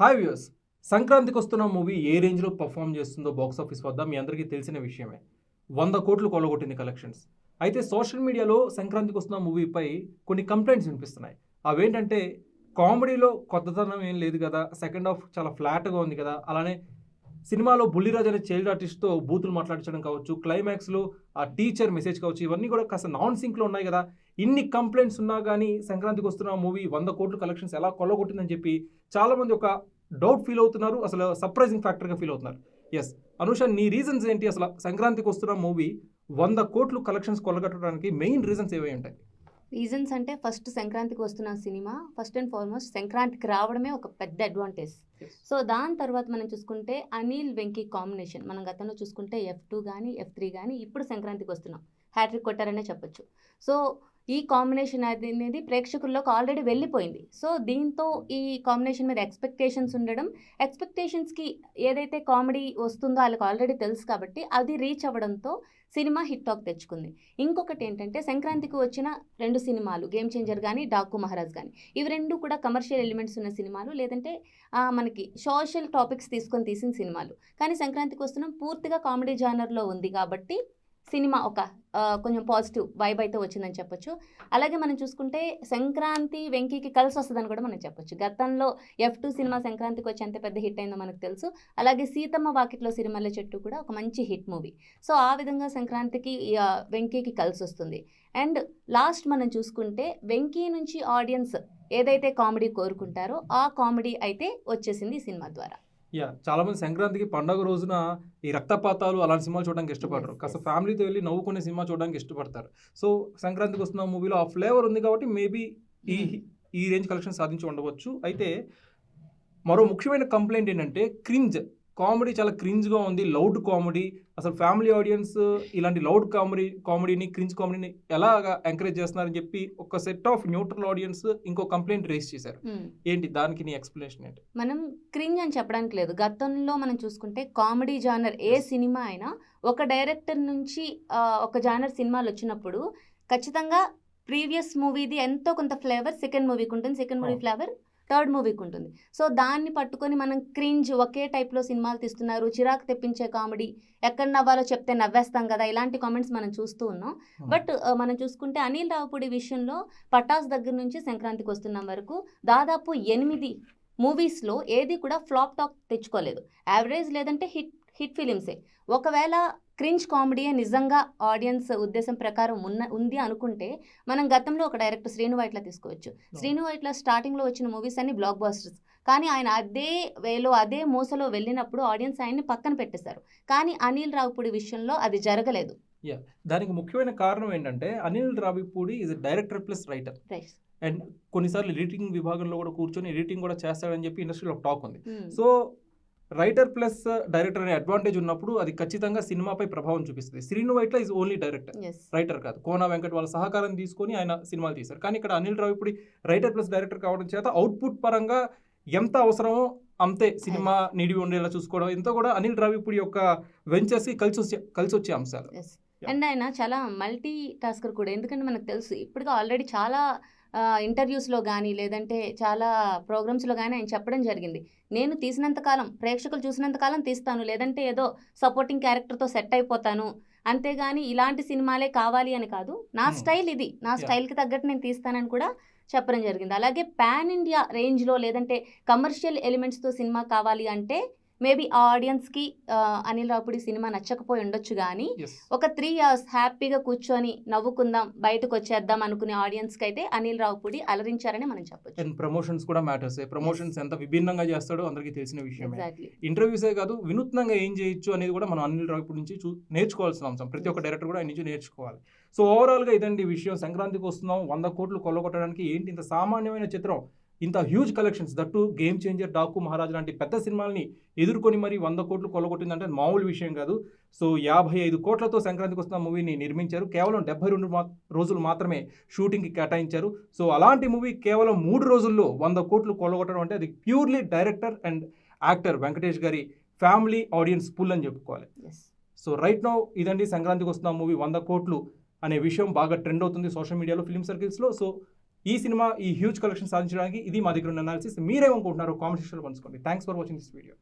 Hi views సంక్రాంతికి వస్తున్న movie ఏ రేంజ్లో పర్ఫామ్ చేస్తుందో బాక్స్ ఆఫీస్ వద్ద మీ అందరికీ తెలిసిన విషయమే. వంద కోట్లు కొల్లగొట్టింది కలెక్షన్స్ అయితే సోషల్ మీడియాలో సంక్రాంతికి వస్తున్న మూవీపై కొన్ని కంప్లైంట్స్ వినిపిస్తున్నాయి. అవేంటంటే కామెడీలో కొత్తదనం ఏం లేదు కదా సెకండ్ హాఫ్ చాలా ఫ్లాట్గా ఉంది కదా అలానే సినిమాలో బుల్లిరాజ్ అనే చైల్డ్ ఆర్టిస్ట్తో బూతులు మాట్లాడించడం కావచ్చు క్లైమాక్స్లో ఆ టీచర్ మెసేజ్ కావచ్చు ఇవన్నీ కూడా కాస్త నాన్ సింక్లో ఉన్నాయి కదా. ఇన్ని కంప్లైంట్స్ ఉన్నా కానీ సంక్రాంతికి వస్తున్న మూవీ వంద కోట్లు కలెక్షన్స్ ఎలా కొల్లగొట్టిందని చెప్పి చాలామంది ఒక డౌట్ ఫీల్ అవుతున్నారు అసలు సర్ప్రైజింగ్ ఫ్యాక్టర్గా ఫీల్ అవుతున్నారు. ఎస్ అనుష నీ రీజన్స్ ఏంటి? అసలు సంక్రాంతికి వస్తున్న మూవీ వంద కోట్లు కలెక్షన్స్ కొల్లగొట్టడానికి మెయిన్ రీజన్స్ ఏవై ఉంటాయి? రీజన్స్ అంటే ఫస్ట్ సంక్రాంతికి వస్తున్న సినిమా ఫస్ట్ అండ్ ఫార్మోస్ట్ సంక్రాంతికి రావడమే ఒక పెద్ద అడ్వాంటేజ్. సో దాని తర్వాత మనం చూసుకుంటే అనిల్ వెంకీ కాంబినేషన్. మనం గతంలో చూసుకుంటే ఎఫ్ టూ కానీ ఎఫ్ త్రీ కానీ ఇప్పుడు సంక్రాంతికి వస్తున్నాం. హ్యాట్రిక్ కొట్టారనే చెప్పొచ్చు. సో ఈ కాంబినేషన్ అనేది ప్రేక్షకుల్లోకి ఆల్రెడీ వెళ్ళిపోయింది. సో దీంతో ఈ కాంబినేషన్ మీద ఎక్స్పెక్టేషన్స్ ఉండడం ఎక్స్పెక్టేషన్స్కి ఏదైతే కామెడీ వస్తుందో వాళ్ళకి ఆల్రెడీ తెలుసు కాబట్టి అది రీచ్ అవ్వడంతో సినిమా హిట్ టాక్ తెచ్చుకుంది. ఇంకొకటి ఏంటంటే సంక్రాంతికి వచ్చిన రెండు సినిమాలు గేమ్ చేంజర్ కానీ డాకు మహారాజ్ కానీ ఇవి రెండు కూడా కమర్షియల్ ఎలిమెంట్స్ ఉన్న సినిమాలు లేదంటే మనకి సోషల్ టాపిక్స్ తీసుకొని తీసిన సినిమాలు. కానీ సంక్రాంతికి వస్తున్నాం పూర్తిగా కామెడీ జానర్లో ఉంది కాబట్టి సినిమా ఒక కొంచెం పాజిటివ్ వైబ్ అయితే వచ్చిందని చెప్పొచ్చు. అలాగే మనం చూసుకుంటే సంక్రాంతి వెంకీకి కలిసి వస్తుందని కూడా మనం చెప్పొచ్చు. గతంలో ఎఫ్ టూ సినిమా సంక్రాంతికి వచ్చి ఎంత పెద్ద హిట్ అయిందో మనకు తెలుసు. అలాగే సీతమ్మ వాకిట్లో సిరిమల్ల చెట్టు కూడా ఒక మంచి హిట్ మూవీ. సో ఆ విధంగా సంక్రాంతికి వెంకీకి కలిసి వస్తుంది. అండ్ లాస్ట్ మనం చూసుకుంటే వెంకీ నుంచి ఆడియన్స్ ఏదైతే కామెడీ కోరుకుంటారో ఆ కామెడీ అయితే వచ్చేసింది ఈ సినిమా ద్వారా. యా చాలా మంది సంక్రాంతికి పండగ రోజున ఈ రక్తపాతాలు అలాంటి సినిమాలు చూడడానికి ఇష్టపడరు. కాస్త. ఫ్యామిలీతో వెళ్ళి నవ్వుకునే సినిమా చూడడానికి ఇష్టపడతారు. సో సంక్రాంతికి వస్తున్న మూవీలో ఆ ఫ్లేవర్ ఉంది కాబట్టి మేబీ ఈ ఈ రేంజ్ కలెక్షన్ సాధించి ఉండవచ్చు. అయితే మరో ముఖ్యమైన కంప్లైంట్ ఏంటంటే క్రింజ్. కామెడీ చాలా క్రింజ్గా ఉంది లౌడ్ కామెడీ. అసలు ఫ్యామిలీ ఆడియన్స్ ఇలాంటి లౌడ్ కామెడీ కామెడీని క్రింజ్ కామెడీని ఎలాగా ఎంకరేజ్ చేస్తున్నారని చెప్పి ఒక సెట్ ఆఫ్ న్యూట్రల్ ఆడియన్స్ ఇంకో కంప్లైంట్ రేస్ చేశారు. ఏంటి దానికి నీ ఎక్స్ప్లెనేషన్ ఏంటి? మనం క్రింజ్ అని చెప్పడానికి లేదు. గతంలో మనం చూసుకుంటే కామెడీ జానర్ ఏ సినిమా అయినా ఒక డైరెక్టర్ నుంచి ఒక జానర్ సినిమాలు వచ్చినప్పుడు ఖచ్చితంగా ప్రీవియస్ మూవీది ఎంతో కొంత ఫ్లేవర్ సెకండ్ మూవీకి ఉంటుంది. Second movie. ఫ్లేవర్ థర్డ్ మూవీకి ఉంటుంది సో దాన్ని పట్టుకొని మనం క్రింజ్ ఒకే టైప్లో సినిమాలు తీస్తున్నారు. చిరాకు తెప్పించే కామెడీ. ఎక్కడ నవ్వాలో చెప్తే నవ్వేస్తాం కదా ఇలాంటి కామెంట్స్ మనం చూస్తూ ఉన్నాం. బట్ మనం చూసుకుంటే అనిల్ రావుపూడి విషయంలో పటాస్ దగ్గర నుంచి సంక్రాంతికి వస్తున్నాం వరకు దాదాపు ఎనిమిది మూవీస్లో ఏది కూడా ఫ్లాప్ టాక్ తెచ్చుకోలేదు. యావరేజ్ లేదంటే హిట్ హిట్ ఫిలిమ్సే. ఒకవేళ క్రింజ్ కామెడీ నిజంగా ఆడియన్స్ ఉద్దేశం ప్రకారం ఉన్న ఉంది అనుకుంటే మనం గతంలో ఒక డైరెక్టర్ శ్రీను వైట్ల తీసుకోవచ్చు. శ్రీను వైట్ల స్టార్టింగ్లో వచ్చిన మూవీస్ అన్ని బ్లాక్ బాస్టర్స్ కానీ ఆయన అదే వేలో అదే మూసలో వెళ్ళినప్పుడు ఆడియన్స్ ఆయన్ని పక్కన పెట్టేశారు. కానీ అనిల్ రావుపూడి విషయంలో అది జరగలేదు. దానికి ముఖ్యమైన కారణం ఏంటంటే Anil Ravipudi is director plus writer. Right. And కొన్నిసార్లు ఎడిటింగ్ విభాగంలో కూడా కూర్చొని ఎడిటింగ్ కూడా చేస్తాడని చెప్పి ఇండస్ట్రీలో టాక్ ఉంది. సో రైటర్ ప్లస్ డైరెక్టర్ అనే అడ్వాంటేజ్ ఉన్నప్పుడు అది ఖచ్చితంగా సినిమాపై ప్రభావం చూపిస్తుంది. Srinu Vaitla is only director writer కాదు. కోన వెంకట్ వాళ్ళ సహకారం తీసుకొని ఆయన సినిమాలు తీశారు. కానీ ఇక్కడ Anil Ravipudi writer plus director కావడం చేత అవుట్పుట్ పరంగా ఎంత అవసరమో అంతే సినిమా నిడివి ఉండేలా చూసుకోవడం. ఇంత కూడా అనిల్ రావిపూడి యొక్క వెంచర్స్కి కలిసి వచ్చే కలిసి వచ్చే అంశాలు. అండ్ ఆయన చాలా మల్టీ టాస్కర్ కూడా. ఎందుకంటే మనకు తెలుసు ఇప్పటికే ఆల్రెడీ చాలా ఇంటర్వ్యూస్లో కానీ లేదంటే చాలా ప్రోగ్రామ్స్లో కానీ ఆయన చెప్పడం జరిగింది. నేను తీసినంత కాలం ప్రేక్షకులు చూసినంత కాలం తీస్తాను లేదంటే ఏదో సపోర్టింగ్ క్యారెక్టర్తో సెట్ అయిపోతాను. అంతేగాని ఇలాంటి సినిమాలే కావాలి అని కాదు. నా. స్టైల్ ఇది. నా. స్టైల్కి తగ్గట్టు నేను తీస్తానని కూడా చెప్పడం జరిగింది. అలాగే పాన్ ఇండియా రేంజ్లో లేదంటే కమర్షియల్ ఎలిమెంట్స్తో సినిమా కావాలి అంటే మేబీ ఆ ఆడియన్స్కి అనిల్ రావుపూడి సినిమా నచ్చకపోయి ఉండొచ్చు కానీ ఒక త్రీ ఇయర్స్ హ్యాపీగా కూర్చొని నవ్వుకుందాం బయటకు వచ్చేద్దాం అనుకునే ఆడియన్స్కి అయితే అనిల్ రావుపూడి అలరించారని మనం చెప్పొచ్చు. అండ్ ప్రమోషన్స్ కూడా మ్యాటర్స్ ప్రమోషన్స్ ఎంత విభిన్నంగా చేస్తాడో అందరికీ తెలిసిన ఎగ్జాక్ట్లీ ఇంటర్వ్యూసే కాదు వినూత్నంగా ఏం చేయొచ్చు అనేది కూడా మనం అనిల్ రావిపూడి నుంచి నేర్చుకోవాల్సిన అంశం. ప్రతి ఒక్క డైరెక్టర్ కూడా ఆయన నుంచి నేర్చుకోవాలి. సో ఓవరాల్గా ఇదండి విషయం. సంక్రాంతికి వస్తున్నాం. వంద కోట్లు కొల్లగొట్టడానికి ఏంటి ఇంత సామాన్యమైన చిత్రం? ఇంత huge collections that game changer Daaku Maharaj లాంటి పెద్ద సినిమాల్ని ఎదుర్కొని మరి వంద కోట్లు కొల్లగొట్టిందంటే మామూలు విషయం కాదు. సో యాభై ఐదు కోట్లతో సంక్రాంతికి వస్తున్న మూవీని నిర్మించారు. కేవలం డెబ్బై రెండు రోజులు మాత్రమే షూటింగ్కి కేటాయించారు. సో అలాంటి మూవీ కేవలం మూడు రోజుల్లో వంద కోట్లు కొల్లగొట్టడం అంటే అది purely director and actor Venkatesh గారి ఫ్యామిలీ ఆడియన్స్ పుల్ అని చెప్పుకోవాలి. సో రైట్ నౌ ఇదండి సంక్రాంతికి వస్తున్న మూవీ వంద కోట్లు అనే విషయం బాగా ట్రెండ్ అవుతుంది సోషల్ మీడియాలో ఫిల్మ్ సర్కిల్స్లో సో ఈ సినిమా ఈ హ్యూజ్ కలెక్షన్ సాధించడానికి ఇది మా దగ్గర ఉన్న అనాలిసిస్ మీరేమనుకుంటున్నారో కామెంట్ సెక్షన్లో పంచుకోండి. Thanks for watching this video